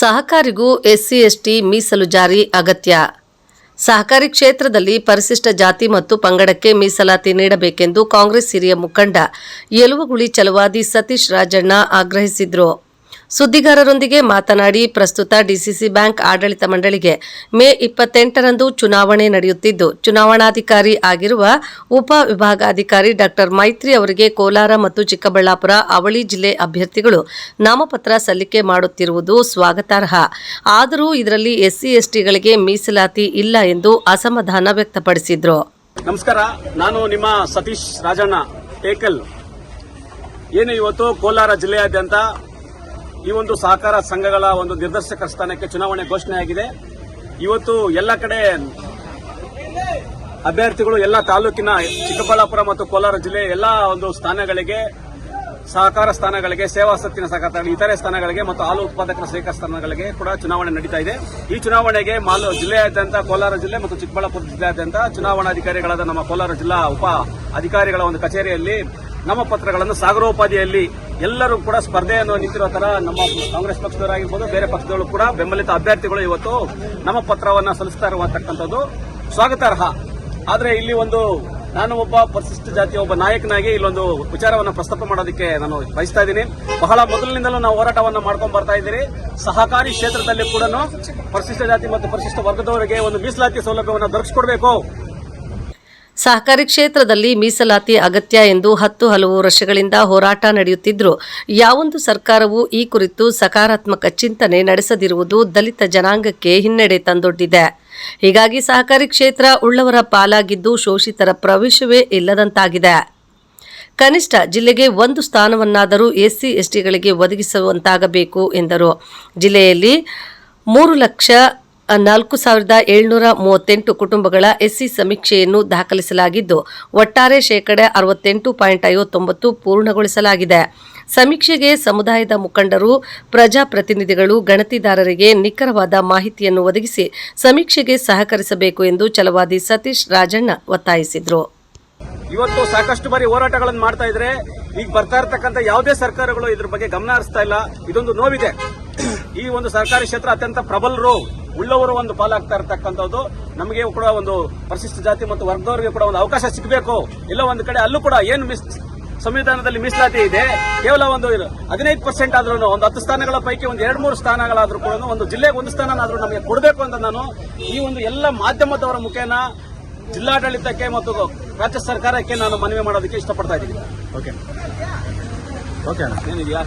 ಸಹಕಾರಿಗೂ SC, ST ಮೀಸಲು ಜಾರಿ ಅಗತ್ಯ. ಸಹಕಾರಿ ಕ್ಷೇತ್ರದಲ್ಲಿ ಪರಿಶಿಷ್ಟ ಜಾತಿ ಮತ್ತು ಪಂಗಡಕ್ಕೆ ಮೀಸಲಾತಿ ನೀಡಬೇಕೆಂದು ಕಾಂಗ್ರೆಸ್ ಹಿರಿಯ ಮುಖಂಡ ಯಲುವಗುಳಿ ಚಲವಾದಿ ಸತೀಶ್ ರಾಜಣ್ಣ ಆಗ್ರಹಿಸಿದರು. ಸುದ್ದಿಗಾರರೊಂದಿಗೆ ಮಾತನಾಡಿ, ಪ್ರಸ್ತುತ ಡಿಸಿಸಿ ಬ್ಯಾಂಕ್ ಆಡಳಿತ ಮಂಡಳಿಗೆ ಮೇ ಇಪ್ಪತ್ತೆಂಟರಂದು ಚುನಾವಣೆ ನಡೆಯುತ್ತಿದ್ದು, ಚುನಾವಣಾಧಿಕಾರಿ ಆಗಿರುವ ಉಪ ವಿಭಾಗಾಧಿಕಾರಿ ಡಾಕ್ಟರ್ ಮೈತ್ರಿ ಅವರಿಗೆ ಕೋಲಾರ ಮತ್ತು ಚಿಕ್ಕಬಳ್ಳಾಪುರ ಅವಳಿ ಜಿಲ್ಲೆ ಅಭ್ಯರ್ಥಿಗಳು ನಾಮಪತ್ರ ಸಲ್ಲಿಕೆ ಮಾಡುತ್ತಿರುವುದು ಸ್ವಾಗತಾರ್ಹ. ಆದರೂ ಇದರಲ್ಲಿ ಎಸ್ಸಿ, ಎಸ್ಟಿಗಳಿಗೆ ಮೀಸಲಾತಿ ಇಲ್ಲ ಎಂದು ಅಸಮಾಧಾನ ವ್ಯಕ್ತಪಡಿಸಿದ್ರು. ನಮಸ್ಕಾರ, ನಾನು ನಿಮ್ಮ ಸತೀಶ್ ರಾಜಣ್ಣ ಟೇಕಲ್ ಏನು ಇವತ್ತು ಕೋಲಾರ ಜಿಲ್ಲೆಯಾದ್ಯಂತ ಈ ಒಂದು ಸಹಕಾರ ಸಂಘಗಳ ಒಂದು ನಿರ್ದೇಶಕ ಸ್ಥಾನಕ್ಕೆ ಚುನಾವಣೆ ಘೋಷಣೆಯಾಗಿದೆ ಇವತ್ತು ಎಲ್ಲ ಕಡೆ ಅಭ್ಯರ್ಥಿಗಳು ಎಲ್ಲ ತಾಲೂಕಿನ ಚಿಕ್ಕಬಳ್ಳಾಪುರ ಮತ್ತು ಕೋಲಾರ ಜಿಲ್ಲೆ ಎಲ್ಲ ಒಂದು ಸ್ಥಾನಗಳಿಗೆ, ಸಹಕಾರ ಸ್ಥಾನಗಳಿಗೆ, ಸೇವಾ ಸತ್ತಿನ ಸಹಕಾರ ಇತರೆ ಸ್ಥಾನಗಳಿಗೆ ಮತ್ತು ಹಾಲು ಉತ್ಪಾದಕರ ಸಹಕಾರ ಸ್ಥಾನಗಳಿಗೆ ಕೂಡ ಚುನಾವಣೆ ನಡೀತಾ ಇದೆ. ಈ ಚುನಾವಣೆಗೆ ಮಾಲು ಜಿಲ್ಲೆಯಾದ್ಯಂತ ಕೋಲಾರ ಜಿಲ್ಲೆ ಮತ್ತು ಚಿಕ್ಕಬಳ್ಳಾಪುರ ಜಿಲ್ಲೆಯಾದ್ಯಂತ ಚುನಾವಣಾಧಿಕಾರಿಗಳಾದ ನಮ್ಮ ಕೋಲಾರ ಜಿಲ್ಲಾ ಉಪ ಅಧಿಕಾರಿಗಳ ಒಂದು ಕಚೇರಿಯಲ್ಲಿ ನಾಮಪತ್ರಗಳನ್ನು ಸಾಗರೋಪಾದಿಯಲ್ಲಿ ಎಲ್ಲರೂ ಕೂಡ ಸ್ಪರ್ಧೆಯನ್ನು ನಿಂತಿರೋ ತರ ನಮ್ಮ ಕಾಂಗ್ರೆಸ್ ಪಕ್ಷದವರಾಗಿರ್ಬೋದು, ಬೇರೆ ಪಕ್ಷದವರು ಕೂಡ ಬೆಂಬಲಿತ ಅಭ್ಯರ್ಥಿಗಳು ಇವತ್ತು ನಾಮಪತ್ರವನ್ನ ಸಲ್ಲಿಸ್ತಾ ಇರುವಂತಕ್ಕಂಥದ್ದು ಸ್ವಾಗತಾರ್ಹ. ಆದ್ರೆ ಇಲ್ಲಿ ಒಂದು ನಾನು ಒಬ್ಬ ಪರಿಶಿಷ್ಟ ಜಾತಿಯ ಒಬ್ಬ ನಾಯಕನಾಗಿ ಇಲ್ಲೊಂದು ವಿಚಾರವನ್ನು ಪ್ರಸ್ತಾಪ ಮಾಡೋದಕ್ಕೆ ನಾನು ಬಯಸ್ತಾ ಇದ್ದೀನಿ. ಬಹಳ ಮೊದಲಿನಿಂದಲೂ ನಾವು ಹೋರಾಟವನ್ನು ಮಾಡ್ಕೊಂಡು ಬರ್ತಾ ಇದ್ದೀರಿ. ಸಹಕಾರಿ ಕ್ಷೇತ್ರದಲ್ಲಿ ಕೂಡ ಪರಿಶಿಷ್ಟ ಜಾತಿ ಮತ್ತು ಪರಿಶಿಷ್ಟ ವರ್ಗದವರಿಗೆ ಒಂದು ಮೀಸಲಾತಿ ಸೌಲಭ್ಯವನ್ನು ದೊರಕಿಸಿಕೊಡ್ಬೇಕು. ಸಹಕಾರಿ ಕ್ಷೇತ್ರದಲ್ಲಿ ಮೀಸಲಾತಿ ಅಗತ್ಯ ಎಂದು ಹತ್ತು ಹಲವು ವರ್ಷಗಳಿಂದ ಹೋರಾಟ ನಡೆಯುತ್ತಿದ್ದರೂ ಯಾವೊಂದು ಸರ್ಕಾರವೂ ಈ ಕುರಿತು ಸಕಾರಾತ್ಮಕ ಚಿಂತನೆ ನಡೆಸದಿರುವುದು ದಲಿತ ಜನಾಂಗಕ್ಕೆ ಹಿನ್ನಡೆ ತಂದೊಡ್ಡಿದೆ. ಹೀಗಾಗಿ ಸಹಕಾರಿ ಕ್ಷೇತ್ರ ಉಳ್ಳವರ ಪಾಲಾಗಿದ್ದು ಶೋಷಿತರ ಪ್ರವೇಶವೇ ಇಲ್ಲದಂತಾಗಿದೆ. ಕನಿಷ್ಠ ಜಿಲ್ಲೆಗೆ ಒಂದು ಸ್ಥಾನವನ್ನಾದರೂ ಎಸ್ಸಿ, ಎಸ್ಟಿಗಳಿಗೆ ಒದಗಿಸುವಂತಾಗಬೇಕು ಎಂದರು. ಜಿಲ್ಲೆಯಲ್ಲಿ ಮೂರು ಲಕ್ಷ ನಾಲ್ಕು ಸಾವಿರದ ಏಳ್ನೂರ ಮೂವತ್ತೆಂಟು ಕುಟುಂಬಗಳ ಎಸ್ಸಿ ಸಮೀಕ್ಷೆಯನ್ನು ದಾಖಲಿಸಲಾಗಿದ್ದು, ಒಟ್ಟಾರೆ ಶೇಕಡ ಅರವತ್ತೆಂಟು ಪಾಯಿಂಟ್ ಐವತ್ತೊಂಬತ್ತು ಪೂರ್ಣಗೊಳಿಸಲಾಗಿದೆ. ಸಮೀಕ್ಷೆಗೆ ಸಮುದಾಯದ ಮುಖಂಡರು, ಪ್ರಜಾಪ್ರತಿನಿಧಿಗಳು, ಗಣತಿದಾರರಿಗೆ ನಿಖರವಾದ ಮಾಹಿತಿಯನ್ನು ಒದಗಿಸಿ ಸಮೀಕ್ಷೆಗೆ ಸಹಕರಿಸಬೇಕು ಎಂದು ಛಲವಾದಿ ಸತೀಶ್ ರಾಜಣ್ಣ ಒತ್ತಾಯಿಸಿದರು. ಇವತ್ತು ಸಾಕಷ್ಟು ಬಾರಿ ಹೋರಾಟಗಳನ್ನು ಮಾಡ್ತಾ ಇದ್ರೆ, ಈಗ ಬರ್ತಾ ಇರತಕ್ಕಂಥ ಯಾವುದೇ ಸರ್ಕಾರಗಳು ಇದ್ರ ಬಗ್ಗೆ ಗಮನ ಹರಿಸ್ತಾ ಇಲ್ಲ. ಇದೊಂದು ನೋವಿದೆ. ಈ ಒಂದು ಸರ್ಕಾರಿ ಕ್ಷೇತ್ರ ಅತ್ಯಂತ ಪ್ರಬಲರು ಉಳ್ಳವರು ಒಂದು ಪಾಲಾಗ್ತಾ ಇರತಕ್ಕಂಥದ್ದು. ನಮಗೆ ಕೂಡ ಒಂದು ಪರಿಶಿಷ್ಟ ಜಾತಿ ಮತ್ತು ವರ್ಗದವರಿಗೆ ಕೂಡ ಒಂದು ಅವಕಾಶ ಸಿಗಬೇಕು. ಇಲ್ಲ ಒಂದು ಕಡೆ ಅಲ್ಲೂ ಕೂಡ ಏನು ಮಿಸ್ ಸಂವಿಧಾನದಲ್ಲಿ ಮೀಸಲಾತಿ ಇದೆ. ಕೇವಲ ಒಂದು ಹದಿನೈದು ಪರ್ಸೆಂಟ್ ಆದ್ರೂ ಒಂದು ಹತ್ತು ಸ್ಥಾನಗಳ ಪೈಕಿ ಒಂದು ಎರಡು ಮೂರು ಸ್ಥಾನಗಳಾದ್ರೂ ಕೂಡ ಒಂದು ಜಿಲ್ಲೆಗೆ ಒಂದು ಸ್ಥಾನನಾದ್ರೂ ನಮಗೆ ಕೊಡಬೇಕು ಅಂತ ನಾನು ಈ ಒಂದು ಎಲ್ಲ ಮಾಧ್ಯಮದವರ ಮುಖೇನ ಜಿಲ್ಲಾಡಳಿತಕ್ಕೆ ಮತ್ತು ರಾಜ್ಯ ಸರ್ಕಾರಕ್ಕೆ ನಾನು ಮನವಿ ಮಾಡೋದಕ್ಕೆ ಇಷ್ಟಪಡ್ತಾ ಇದ್ದೀನಿ. Okay okay ಏನಿದೆಯಾ?